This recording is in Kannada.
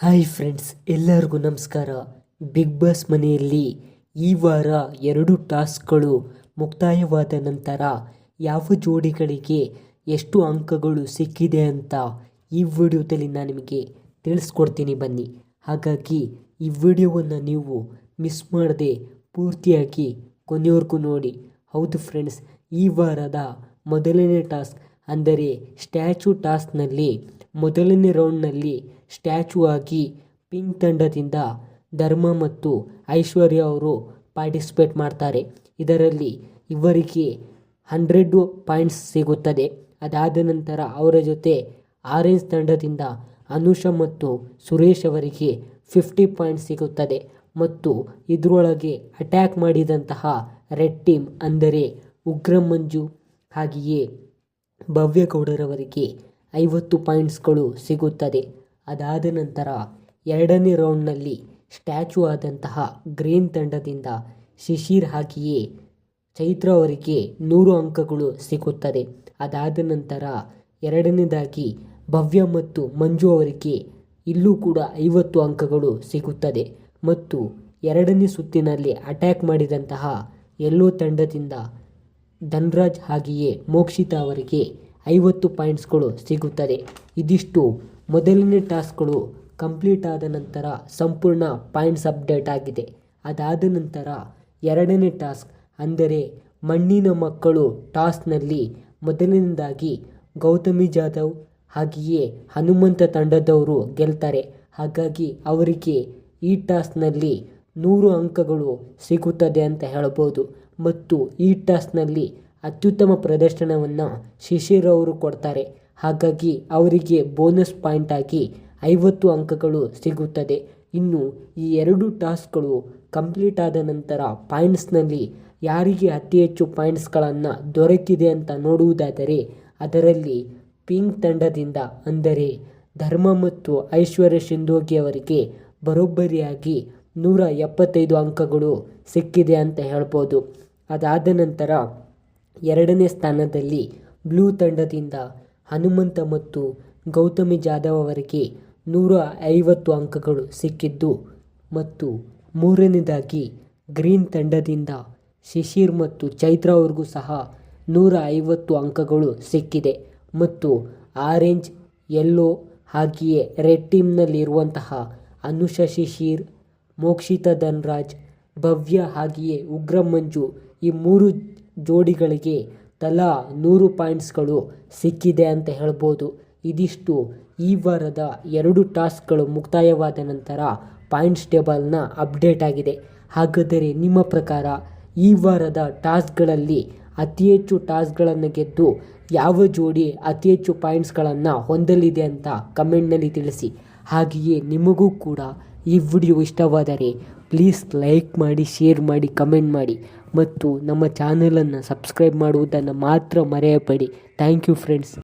ಹಾಯ್ ಫ್ರೆಂಡ್ಸ್, ಎಲ್ಲರಿಗೂ ನಮಸ್ಕಾರ. ಬಿಗ್ ಬಾಸ್ ಮನೆಯಲ್ಲಿ ಈ ವಾರ ಎರಡು ಟಾಸ್ಕ್ಗಳು ಮುಕ್ತಾಯವಾದ ನಂತರ ಯಾವ ಜೋಡಿಗಳಿಗೆ ಎಷ್ಟು ಅಂಕಗಳು ಸಿಕ್ಕಿದೆ ಅಂತ ಈ ವಿಡಿಯೋದಲ್ಲಿ ನಾನು ನಿಮಗೆ ತಿಳಿಸ್ಕೊಡ್ತೀನಿ ಬನ್ನಿ. ಹಾಗಾಗಿ ಈ ವಿಡಿಯೋವನ್ನು ನೀವು ಮಿಸ್ ಮಾಡದೆ ಪೂರ್ತಿಯಾಗಿ ಕೊನೆಯವರೆಗೂ ನೋಡಿ. ಹೌದು ಫ್ರೆಂಡ್ಸ್, ಈ ವಾರದ ಮೊದಲನೇ ಟಾಸ್ಕ್ ಅಂದರೆ ಸ್ಟ್ಯಾಚು ಟಾಸ್ಕ್ನಲ್ಲಿ ಮೊದಲನೇ ರೌಂಡ್ನಲ್ಲಿ ಸ್ಟ್ಯಾಚು ಆಗಿ ಪಿಂಕ್ ತಂಡದಿಂದ ಧರ್ಮ ಮತ್ತು ಐಶ್ವರ್ಯ ಅವರು ಪಾರ್ಟಿಸಿಪೇಟ್ ಮಾಡ್ತಾರೆ. ಇದರಲ್ಲಿ ಇವರಿಗೆ ಹಂಡ್ರೆಡ್ ಪಾಯಿಂಟ್ಸ್ ಸಿಗುತ್ತದೆ. ಅದಾದ ನಂತರ ಅವರ ಜೊತೆ ಆರೆಂಜ್ ತಂಡದಿಂದ ಅನುಷಾ ಮತ್ತು ಸುರೇಶ್ ಅವರಿಗೆ ಫಿಫ್ಟಿ ಪಾಯಿಂಟ್ಸ್ ಸಿಗುತ್ತದೆ ಮತ್ತು ಇದರೊಳಗೆ ಅಟ್ಯಾಕ್ ಮಾಡಿದಂತಹ ರೆಡ್ ಟೀಮ್ ಅಂದರೆ ಉಗ್ರ ಮಂಜು ಹಾಗೆಯೇ ಭವ್ಯಗೌಡರವರಿಗೆ ಐವತ್ತು ಪಾಯಿಂಟ್ಸ್ಗಳು ಸಿಗುತ್ತದೆ. ಅದಾದ ನಂತರ ಎರಡನೇ ರೌಂಡ್ನಲ್ಲಿ ಸ್ಟ್ಯಾಚು ಆದಂತಹ ಗ್ರೀನ್ ತಂಡದಿಂದ ಶಿಶಿರ್ ಹಾಕಿಯೇ ಚೈತ್ರ ಅವರಿಗೆ ನೂರು ಅಂಕಗಳು ಸಿಗುತ್ತದೆ. ಅದಾದ ನಂತರ ಎರಡನೇದಾಗಿ ಭವ್ಯ ಮತ್ತು ಮಂಜು ಅವರಿಗೆ ಇಲ್ಲೂ ಕೂಡ ಐವತ್ತು ಅಂಕಗಳು ಸಿಗುತ್ತದೆ. ಮತ್ತು ಎರಡನೇ ಸುತ್ತಿನಲ್ಲಿ ಅಟ್ಯಾಕ್ ಮಾಡಿದಂತಹ ಎಲ್ಲೋ ತಂಡದಿಂದ ಧನ್ರಾಜ್ ಹಾಗೆಯೇ ಮೋಕ್ಷಿತಾ ಅವರಿಗೆ ಐವತ್ತು ಪಾಯಿಂಟ್ಸ್ಗಳು ಸಿಗುತ್ತದೆ. ಇದಿಷ್ಟು ಮೊದಲನೇ ಟಾಸ್ಕ್ಗಳು ಕಂಪ್ಲೀಟ್ ಆದ ನಂತರ ಸಂಪೂರ್ಣ ಪಾಯಿಂಟ್ಸ್ ಅಪ್ಡೇಟ್ ಆಗಿದೆ. ಅದಾದ ನಂತರ ಎರಡನೇ ಟಾಸ್ಕ್ ಅಂದರೆ ಮಣ್ಣಿನ ಮಕ್ಕಳು ಟಾಸ್ಕ್ನಲ್ಲಿ ಮೊದಲನೇದಾಗಿ ಗೌತಮಿ ಜಾಧವ್ ಹಾಗೆಯೇ ಹನುಮಂತ ತಂಡದವರು ಗೆಲ್ತಾರೆ. ಹಾಗಾಗಿ ಅವರಿಗೆ ಈ ಟಾಸ್ಕ್ನಲ್ಲಿ ನೂರು ಅಂಕಗಳು ಸಿಗುತ್ತದೆ ಅಂತ ಹೇಳ್ಬೋದು. ಮತ್ತು ಈ ಟಾಸ್ಕ್ನಲ್ಲಿ ಅತ್ಯುತ್ತಮ ಪ್ರದರ್ಶನವನ್ನು ಶಿಶಿರ್ ಅವರು ಕೊಡ್ತಾರೆ. ಹಾಗಾಗಿ ಅವರಿಗೆ ಬೋನಸ್ ಪಾಯಿಂಟ್ ಆಗಿ ಐವತ್ತು ಅಂಕಗಳು ಸಿಗುತ್ತದೆ. ಇನ್ನು ಈ ಎರಡು ಟಾಸ್ಕ್ಗಳು ಕಂಪ್ಲೀಟ್ ಆದ ನಂತರ ಪಾಯಿಂಟ್ಸ್ನಲ್ಲಿ ಯಾರಿಗೆ ಅತಿ ಹೆಚ್ಚು ಪಾಯಿಂಟ್ಸ್ಗಳನ್ನು ದೊರಕಿದೆ ಅಂತ ನೋಡುವುದಾದರೆ ಅದರಲ್ಲಿ ಪಿಂಕ್ ತಂಡದಿಂದ ಅಂದರೆ ಧರ್ಮ ಮತ್ತು ಐಶ್ವರ್ಯ ಸಿಂಧೋಗಿ ಅವರಿಗೆ ಬರೋಬ್ಬರಿಯಾಗಿ ನೂರ ಎಪ್ಪತ್ತೈದು ಅಂಕಗಳು ಸಿಕ್ಕಿದೆ ಅಂತ ಹೇಳ್ಬೋದು. ಅದಾದ ನಂತರ ಎರಡನೇ ಸ್ಥಾನದಲ್ಲಿ ಬ್ಲೂ ತಂಡದಿಂದ ಹನುಮಂತ ಮತ್ತು ಗೌತಮಿ ಜಾಧವ್ ಅವರಿಗೆ ನೂರ ಐವತ್ತು ಅಂಕಗಳು ಸಿಕ್ಕಿದ್ದು ಮತ್ತು ಮೂರನೇದಾಗಿ ಗ್ರೀನ್ ತಂಡದಿಂದ ಶಿಶಿರ್ ಮತ್ತು ಚೈತ್ರ ಅವ್ರಿಗೂ ಸಹ ನೂರ ಐವತ್ತು ಅಂಕಗಳು ಸಿಕ್ಕಿದೆ ಮತ್ತು ಆರೆಂಜ್, ಯೆಲ್ಲೋ ಹಾಗೆಯೇ ರೆಡ್ ಟೀಮ್ನಲ್ಲಿರುವಂತಹ ಅನುಷ ಶಿಶಿರ್ ಮೋಕ್ಷಿತಾ ಧನ್ರಾಜ್, ಭವ್ಯ ಹಾಗೆಯೇ ಉಗ್ರ ಮಂಜು ಈ ಮೂರು ಜೋಡಿಗಳಿಗೆ ತಲಾ ನೂರು ಪಾಯಿಂಟ್ಸ್ಗಳು ಸಿಕ್ಕಿದೆ ಅಂತ ಹೇಳ್ಬೋದು. ಇದಿಷ್ಟು. ಈ ವಾರದ ಎರಡು ಟಾಸ್ಕ್ಗಳು ಮುಕ್ತಾಯವಾದ ನಂತರ ಪಾಯಿಂಟ್ಸ್ ಟೇಬಲ್ನ ಅಪ್ಡೇಟ್ ಆಗಿದೆ. ಹಾಗಾದರೆ ನಿಮ್ಮ ಪ್ರಕಾರ ಈ ವಾರದ ಟಾಸ್ಕ್ಗಳಲ್ಲಿ ಅತಿ ಹೆಚ್ಚು ಟಾಸ್ಕ್ಗಳನ್ನು ಗೆದ್ದು ಯಾವ ಜೋಡಿ ಅತಿ ಹೆಚ್ಚು ಪಾಯಿಂಟ್ಸ್ಗಳನ್ನು ಹೊಂದಲಿದೆ ಅಂತ ಕಮೆಂಟ್ನಲ್ಲಿ ತಿಳಿಸಿ. ಹಾಗೆಯೇ ನಿಮಗೂ ಕೂಡ ಈ ವಿಡಿಯೋ ಇಷ್ಟವಾದರೆ ಪ್ಲೀಸ್ ಲೈಕ್ ಮಾಡಿ, ಶೇರ್ ಮಾಡಿ, ಕಮೆಂಟ್ ಮಾಡಿ ಮತ್ತು ನಮ್ಮ ಚಾನಲನ್ನು ಸಬ್ಸ್ಕ್ರೈಬ್ ಮಾಡುವುದನ್ನು ಮಾತ್ರ ಮರೆಯಬೇಡಿ. Thank you friends.